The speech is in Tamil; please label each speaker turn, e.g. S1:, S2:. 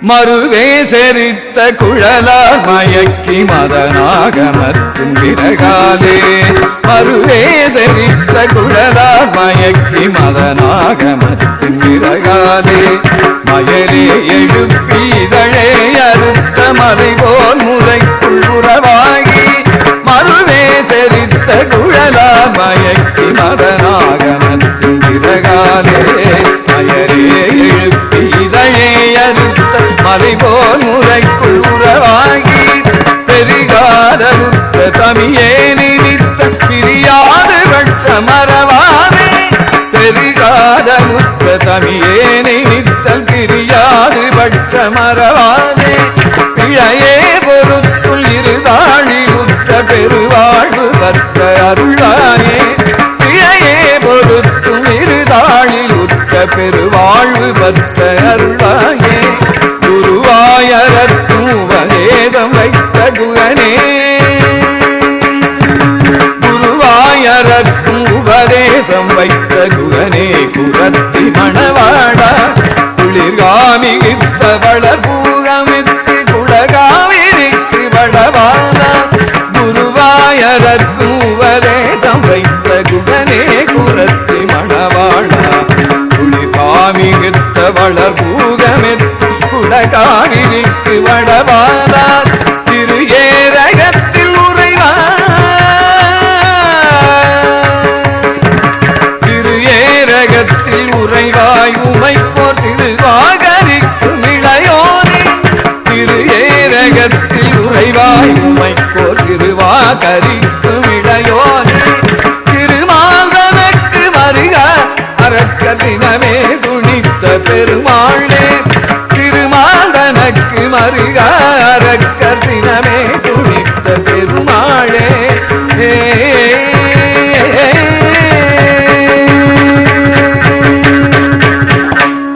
S1: மறுவே செறித்த குழலார் மயக்கி மதனாகமத்தின் விறகாலே. மறுவே செறித்த குழலார் மயக்கி மதனாகமத்தின் விறகாலே. மயலே எழுப்பி இதழே அறுத்த மதை போல் முறைக்குள் உறவாகி. மறுவே செறித்த குழலார் மயக்கி மதனாகமத்தின் மலை போல் முறைக்குள் உறவாகி பெரிகாதருத்த தமியே நினித்த பிரியாது வட்ச மரவானே பெரிகாதருத்த தமியே நினித்தல் பிரியாது வட்ச மறவாதே. பிழையே பொறுத்துள் இருதாழி உத்த பெருவாழ்வு வர்த்த அருளாயே பிழையே பொறுத்தும் இருதாழில் உத்த பெருவாழ்வு வர்த்த அருள் வைத்த குருவாயரக்கும் உபதேசம் வைத்த குகனே குரத்தி மணவாடா குளிர்காமிகித்த வளர்பூகமித்து குடகாவிரிக்கு வளவானா குருவாயரக்கும் உபதேசம் வைத்த குகனே குரத்தி மணவாடா குளிர்காமிகித்த வளர்பூகமித்து குடகாவிரிக்கு வடவானா சிறுவாகரிக்கும் இளையோனே திருமாந்தனக்கு வருக அரக்க துணித்த பெருமாளே. திருமாந்தனக்கு மருக அரக்க சினமே துணித்த பெருமாளே. ஏ